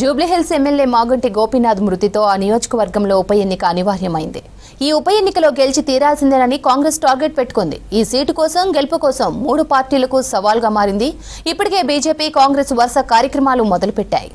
Jubilee Hills MLA Maganti Gopinath మృతితో ఆ నియోజకవర్గంలో ఉప ఎన్నిక అనివార్యమైంది. ఈ ఉప ఎన్నికలో గెలిచి తీరాల్సిందేనని కాంగ్రెస్ టార్గెట్ పెట్టుకుంది. ఈ సీటు కోసం గెలుపు కోసం మూడు పార్టీలకు సవాల్గా మారింది. ఇప్పటికే బీజేపీ కాంగ్రెస్ వరుస కార్యక్రమాలు మొదలుపెట్టాయి.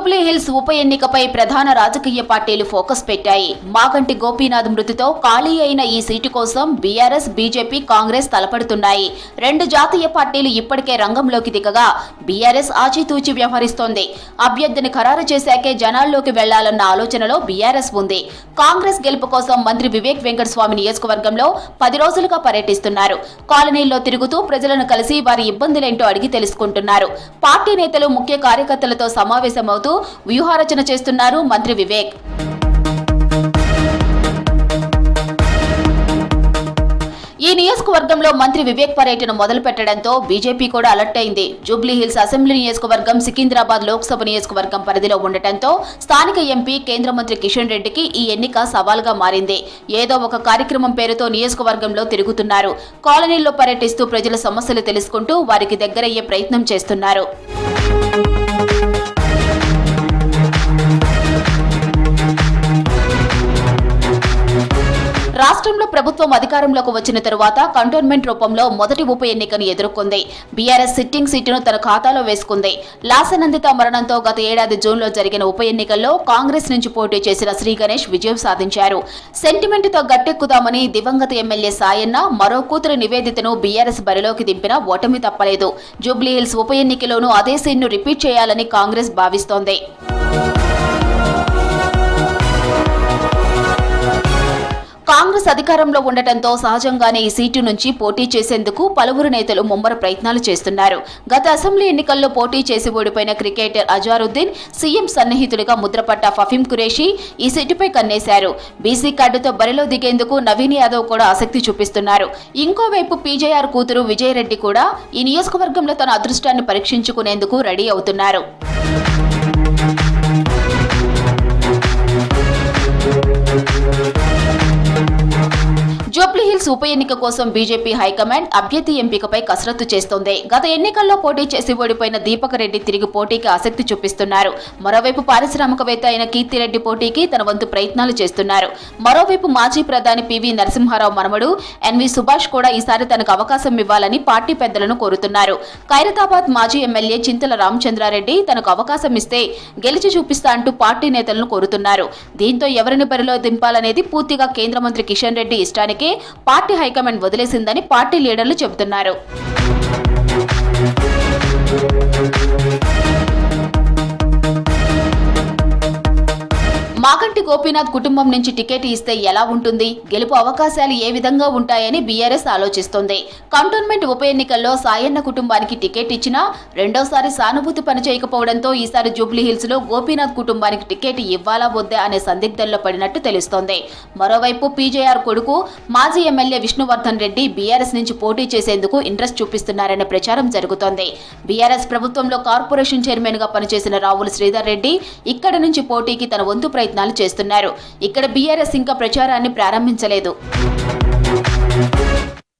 జూబ్లీ హిల్స్ ఉప ఎన్నికపై ప్రధాన రాజకీయ పార్టీలు ఫోకస్ పెట్టాయి. మాగంటి గోపీనాథ్ మృతితో ఖాళీ అయిన ఈ సీటు కోసం బీఆర్ఎస్ బీజేపీ కాంగ్రెస్ తలపడుతున్నాయి. రెండు జాతీయ పార్టీలు ఇప్పటికే రంగంలోకి దిగగా బీఆర్ఎస్ ఆచితూచి వ్యవహరిస్తోంది. అభ్యర్థిని ఖరారు చేశాకే జనాల్లోకి వెళ్ళాలన్న ఆలోచనలో బీఆర్ఎస్ ఉంది. కాంగ్రెస్ గెలుపు కోసం మంత్రి వివేక్ వెంకటస్వామి నియోజకవర్గంలో పది రోజులుగా పర్యటిస్తున్నారు. కాలనీల్లో తిరుగుతూ ప్రజలను కలిసి వారి ఇబ్బందులేంటో అడిగి తెలుసుకుంటున్నారు. పార్టీ నేతలు ముఖ్య కార్యకర్తలతో సమావేశమవుతూ వ్యూహారచన చేస్తున్నారు మంత్రి వివేక్. ఈ నియోజకవర్గంలో మంత్రి వివేక్ పర్యటన మొదలు పెట్టడంతో బీజేపీ కూడా అలర్ట్ అయింది. జూబ్లీహిల్స్ అసెంబ్లీ నియోజకవర్గం సికింద్రాబాద్ లోక్సభ నియోజకవర్గం పరిధిలో ఉండటంతో స్థానిక ఎంపీ కేంద్ర మంత్రి కిషన్ రెడ్డికి ఈ ఎన్నిక సవాల్గా మారింది. ఏదో ఒక కార్యక్రమం పేరుతో నియోజకవర్గంలో తిరుగుతున్నారు. కాలనీల్లో పర్యటిస్తూ ప్రజల సమస్యలు తెలుసుకుంటూ వారికి దగ్గరయ్యే ప్రయత్నం చేస్తున్నారు. రాష్ట్రంలో ప్రభుత్వం అధికారంలోకి వచ్చిన తరువాత కంటోన్మెంట్ రూపంలో మొదటి ఉప ఎన్నికను ఎదుర్కొంది. బీఆర్ఎస్ సిట్టింగ్ సీటును తన ఖాతాలో వేసుకుంది. లాసనందిత మరణంతో గత ఏడాది జూన్లో జరిగిన ఉప ఎన్నికల్లో కాంగ్రెస్ నుంచి పోటీ చేసిన శ్రీ గణేష్ విజయం సాధించారు. సెంటిమెంట్తో గట్టెక్కుదామని దివంగత ఎమ్మెల్యే సాయన్న మరో కూతురు నివేదితను బీఆర్ఎస్ బరిలోకి దింపిన ఓటమి తప్పలేదు. జూబ్లీహిల్స్ ఉప ఎన్నికలోనూ అదే సీన్ను రిపీట్ చేయాలని కాంగ్రెస్ భావిస్తోంది. అధికారంలో ఉండటంతో సహజంగానే ఈ సీటు నుంచి పోటీ చేసేందుకు పలువురు నేతలు ముమ్మర ప్రయత్నాలు చేస్తున్నారు. గత అసెంబ్లీ ఎన్నికల్లో పోటీ చేసి ఓడిపోయిన క్రికెటర్ అజారుద్దీన్ సీఎం సన్నిహితుడిగా ముద్రపట్ట ఫఫీం కురేషి ఈ సీటుపై కన్నేశారు. బీసీ కార్డుతో బరిలో దిగేందుకు నవీన్ యాదవ్ కూడా ఆసక్తి చూపిస్తున్నారు. ఇంకోవైపు పీజేఆర్ కూతురు విజయరెడ్డి కూడా ఈ నియోజకవర్గంలో తన అదృష్టాన్ని పరీక్షించుకునేందుకు రెడీ అవుతున్నారు. జూబ్లీహిల్స్ ఉప ఎన్నిక కోసం బీజేపీ హైకమాండ్ అభ్యర్థి ఎంపికపై కసరత్తు చేస్తోంది. గత ఎన్నికల్లో పోటీ చేసి ఓడిపోయిన దీపక్ రెడ్డి తిరిగి పోటీకి ఆసక్తి చూపిస్తున్నారు. మరోవైపు పారిశ్రామికవేత్త అయిన కీర్తిరెడ్డి పోటీకి తన వంతు ప్రయత్నాలు చేస్తున్నారు. మరోవైపు మాజీ ప్రధాని పివి నరసింహారావు మనమడు ఎన్వి సుభాష్ కూడా ఈసారి తనకు అవకాశం ఇవ్వాలని పార్టీ పెద్దలను కోరుతున్నారు. ఖైరతాబాద్ మాజీ ఎమ్మెల్యే చింతల రామచంద్రారెడ్డి తనకు అవకాశం ఇస్తే గెలిచి చూపిస్తా అంటూ పార్టీ నేతలను కోరుతున్నారు. దీంతో ఎవరిని బరిలో దింపాలనేది పూర్తిగా కేంద్ర మంత్రి కిషన్ రెడ్డి ఇష్టానికే పార్టీ హైకమాండ్ వదిలేసిందని పార్టీ లీడర్లు చెబుతున్నారు. గోపీనాథ్ కుటుంబం నుంచి టికెట్ ఇస్తే ఎలా ఉంటుంది? గెలుపు అవకాశాలు ఏ విధంగా ఉంటాయని బీఆర్ఎస్ ఆలోచిస్తోంది. కంటోన్మెంట్ ఉప ఎన్నికల్లో సాయన్న కుటుంబానికి టికెట్ ఇచ్చినా రెండోసారి సానుభూతి పనిచేయకపోవడంతో ఈసారి జూబ్లీ హిల్స్లో గోపీనాథ్ కుటుంబానికి టికెట్ ఇవ్వాలా వద్దా అనే సందిగ్ధంలో పడినట్టు తెలుస్తోంది. మరోవైపు పీజేఆర్ కొడుకు మాజీ ఎమ్మెల్యే విష్ణువర్ధన్ రెడ్డి బీఆర్ఎస్ నుంచి పోటీ చేసేందుకు ఇంట్రెస్ట్ చూపిస్తున్నారనే ప్రచారం జరుగుతోంది. బీఆర్ఎస్ ప్రభుత్వంలో కార్పొరేషన్ చైర్మన్గా పనిచేసిన రావుల శ్రీధర్ రెడ్డి ఇక్కడ నుంచి పోటీకి తన వంతు ప్రయత్నాలు చేస్తున్నారు ఇక్కడ బీఆర్ఎస్ ఇంకా ప్రచారాన్ని ప్రారంభించలేదు.